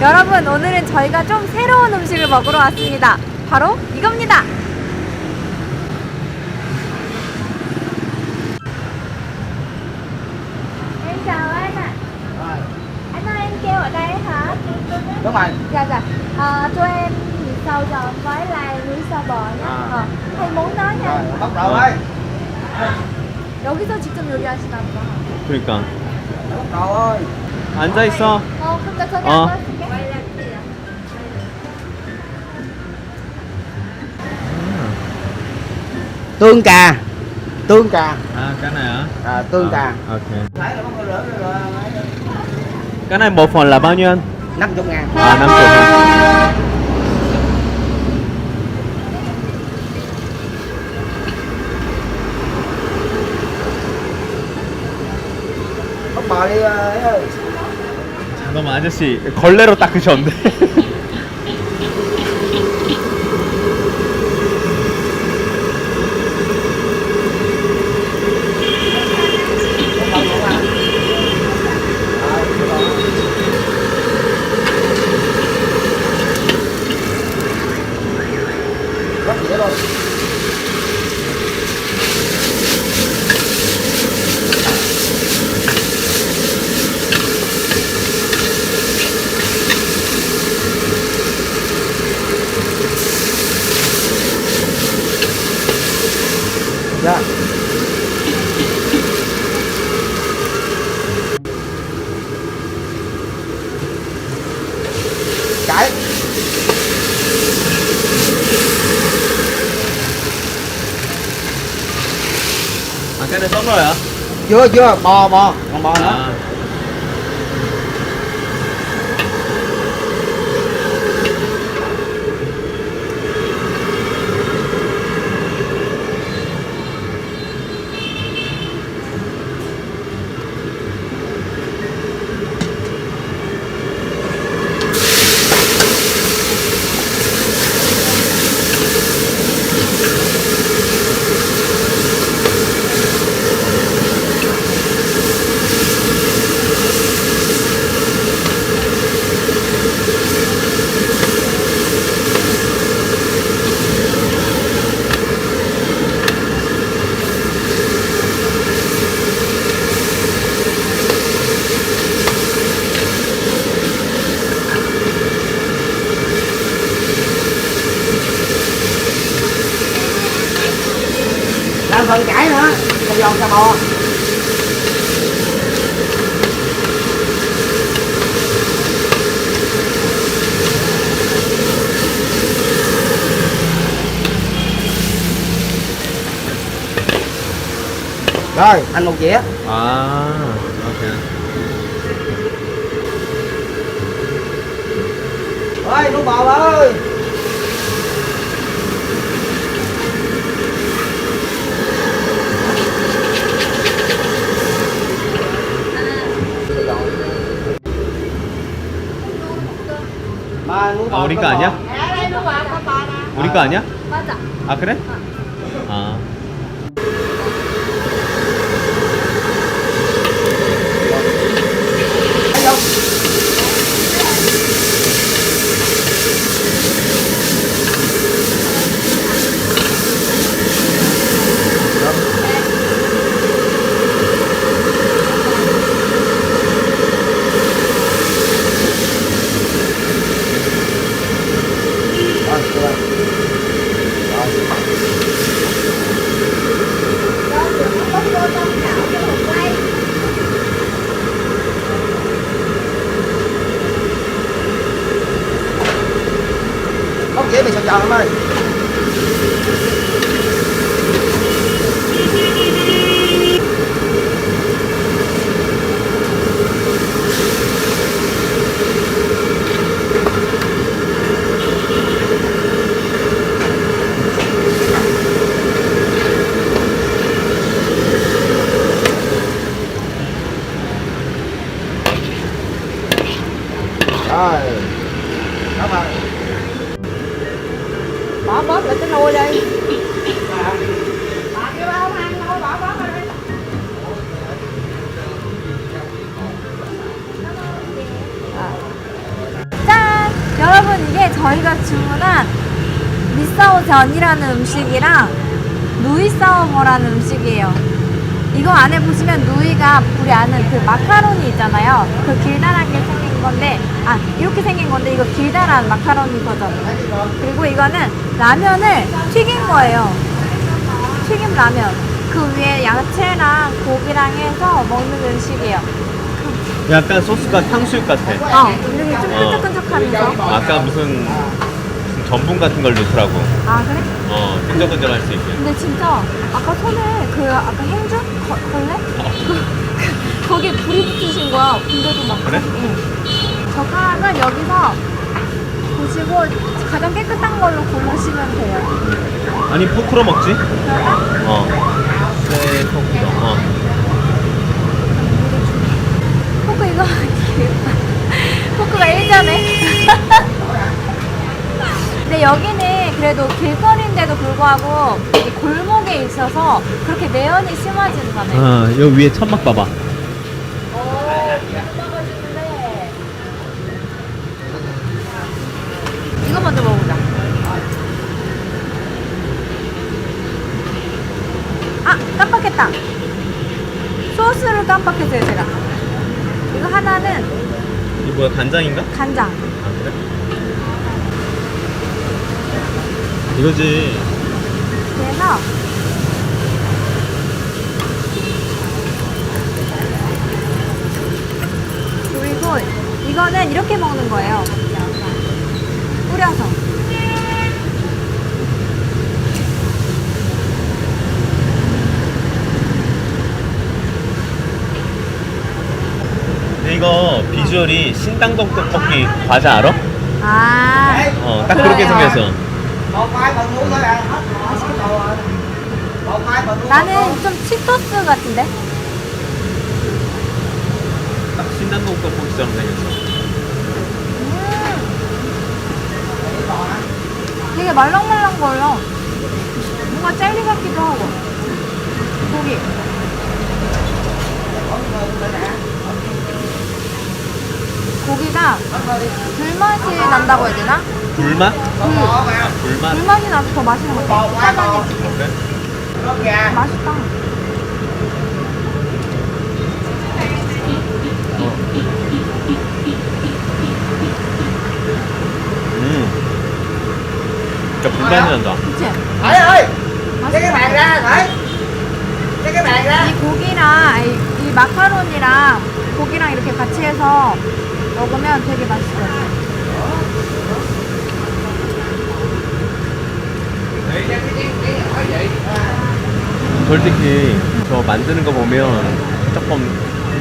여러분 오늘은 저희가 좀 새로운 음식을 먹으러 왔습니다. 바로 이겁니다. Đúng rồi Dạ dạ. À, cho em mì sầu giòn với lại núi sò bò nhé. À. 어. hay muốn nói nha. rồi bắt đầu ơi 여기서 직접 요리하시나 보다. 그러니까 bắt đầu ơi 앉아 있어. 어, 나 저기 어. 앉아 있을 tương cà tương cà À cái này hả? à, tương cà Ok. Đấy là con lửa rồi Cái này một phần là bao nhiêu anh? 50 ngàn À 50 hả? bắt bò đi ờ, ấy ơi 잠깐만 아저씨 걸레로 닦으셨는데. cái này xong rồi hả? chưa chưa bò bò còn bò nữa À. xà giòn xà bò rồi thành một dĩa 아 오케이. ơi nuôi bò ơi 우리 거. 아니야? 우리 거 아니야? 맞아. 아 그래? 아. Yarmaz. 짠! 여러분 이게 저희가 주문한 미사오전이라는 음식이랑 누이사오머라는 음식이에요. 이거 안에 보시면 누이가 우리 아는 그 마카로니 있잖아요. 그 길다랗게 생긴 건데 아 이렇게 생긴 건데 이거 길다란 마카로니 버전. 그리고 이거는 라면을 튀긴 거예요. 튀김 라면. 그 위에 야채랑 고기랑 해서 먹는 음식이에요. 약간 소스가 탕수육 같아. 어, 이렇게 좀 어. 끈적끈적하면서. 아까 무슨 전분 같은 걸 넣더라고. 아 그래? 어, 끈적끈적할 수 있게. 근데 진짜 아까 손에 그 아까 행주 거, 걸레? 그, 거기에 불이 붙으신 거야. 근데도 막 그래? 응. 젓가락은 여기서 보시고 가장 깨끗한 걸로 고르시면 돼요. 아니, 포크로 먹지? 그럴까? 어. 네, 포크로. 어. 포크 이거 귀엽다. 포크가 일자네. 근데 여기는 그래도 길거리인데도 불구하고 이 골목에 있어서 그렇게 매연이 심하지는 않아요. 아, 여기 위에 천막 봐봐. 이거 먼저 먹어보자. 아, 깜빡했다. 소스를 깜빡했어요, 제가. 이거 하나는 이거 뭐야, 간장인가? 간장. 아, 그래? 이거지. 그래서 그리고 이거는 이렇게 먹는 거예요. 뿌려서. 근데 이거 비주얼이 신당동 떡볶이 과자 알아? 아, 어, 딱 그렇게 그래요. 생겼어. Một cái phần muối thôi à hết hết đồ rồi một cái phần muối 나는 좀 치토스 같은데? 딱 신당동 떡볶이처럼 생겼어. 음, 되게 말랑말랑 거려. 뭔가 젤리 같기도 하고. 고기. 고기가 불맛이 난다고 해야 되나? 불맛? 음, 아, 불맛. 불맛이 나서 더 맛있는 것 같아. 짜장이 그래? nó gà 맛있다. 음. 진짜 불맛이 난다. 그치? Thủy ơi cái cái 맛있다. bàn ra Thủy cái cái bàn ra 이 고기랑 이, 이 마카로니랑 고기랑 이렇게 같이 해서 먹으면 되게 맛있어요. 솔직히 저 만드는 거 보면 조금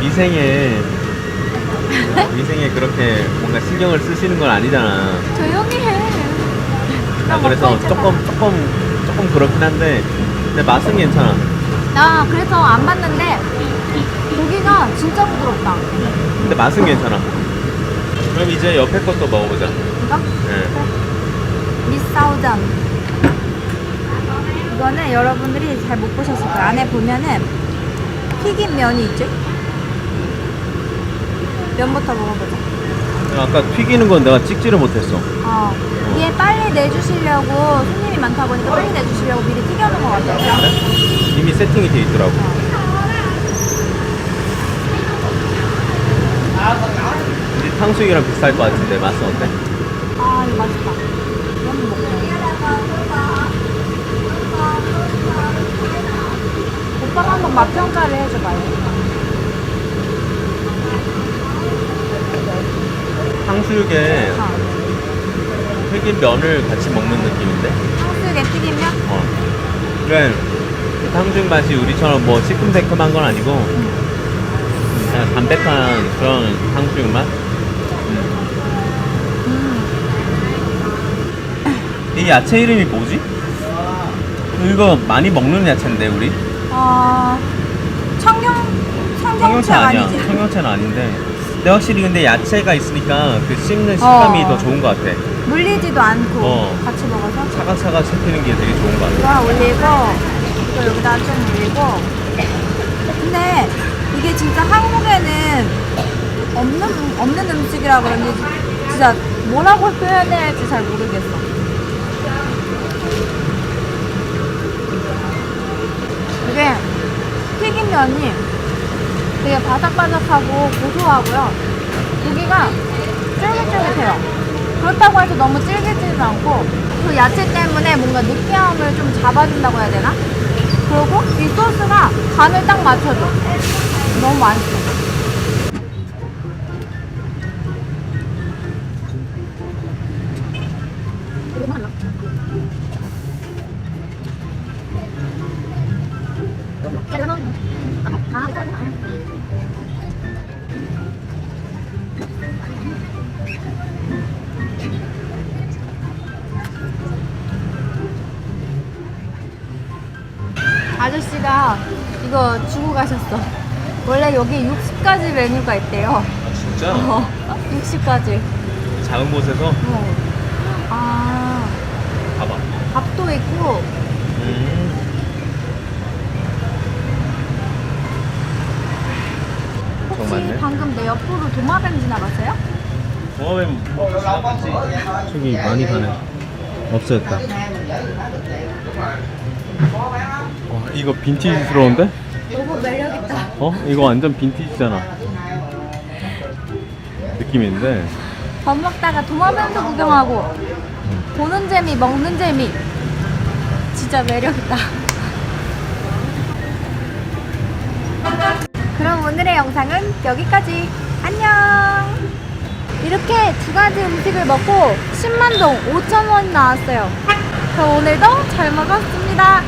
미생에 미생에 그렇게 뭔가 신경을 쓰시는 건 아니잖아. 조용히 해. 아, 그래서 조금 조금 조금 그렇긴 한데 근데 맛은 괜찮아. 나 그래서 안 봤는데 고기가 진짜 부드럽다. 근데 맛은 괜찮아. 그럼 이제 옆에 것도 먹어보자. 이거? 네. 미사우전. 이거는 여러분들이 잘 못 보셨을 거예요. 안에 보면은 튀긴 면이 있죠? 면부터 먹어보자. 아까 튀기는 건 내가 찍지를 못했어. 어, 이게 빨리 내주시려고 손님이 많다 보니까 빨리 내주시려고 미리 튀겨놓은 것 같아요. 이미 세팅이 돼 있더라고. 근데 탕수육이랑 비슷할 것 같은데 맛은 어때? 아, 이거 맛있다. 너무 먹자. 오빠가 한번 맛평가를 해줘봐요. 탕수육에 어. 튀긴 면을 같이 먹는 느낌인데? 탕수육에 튀기면? 어. 그래. 그 탕수육 맛이 우리처럼 뭐 시큼새큼한 건 아니고 그냥 담백한 그런 탕수육 맛? 음. 이 야채 이름이 뭐지? 이거 많이 먹는 야채인데 우리? 어, 청경, 청경채 아니야. 아니지? 청경채는 아닌데. 근데 확실히 근데 야채가 있으니까 그 씹는 식감이 어. 더 좋은 것 같아. 물리지도 않고 어. 같이 먹어서. 차가차가 씹히는 게 되게 좋은 것 같아. 이거 올리고, 이거 여기다 좀 올리고. 근데 이게 진짜 한국에는 없는, 없는 음식이라 그런지 진짜 뭐라고 표현해야 할지 잘 모르겠어. 이게 튀김면이 되게 바삭바삭하고 고소하고요. 고기가 쫄깃쫄깃해요. 그렇다고 해서 너무 질기지는 않고 그 야채 때문에 뭔가 느끼함을 좀 잡아준다고 해야 되나? 그리고 이 소스가 간을 딱 맞춰줘. 너무 맛있어. 아저씨가 이거 주고 가셨어. 원래 여기 60가지 메뉴가 있대요. 아 진짜? 어, 60가지. 작은 곳에서 어. 아, 봐봐. 밥도 있고, 음. 혹시? 방금 내 옆으로 도마뱀 지나갔어요? 동화뱀 저기 많이 가네. 없어졌다. 와 이거 빈티지스러운데? 너무 매력있다. 어? 이거 완전 빈티지잖아. 느낌인데. 밥 먹다가 도마뱀도 구경하고, 보는 재미, 먹는 재미. 진짜 매력있다. 그럼 오늘의 영상은 여기까지. 안녕! 이렇게 두 가지 음식을 먹고 10만 동 5천 원이 나왔어요. 그럼 오늘도 잘 먹었습니다.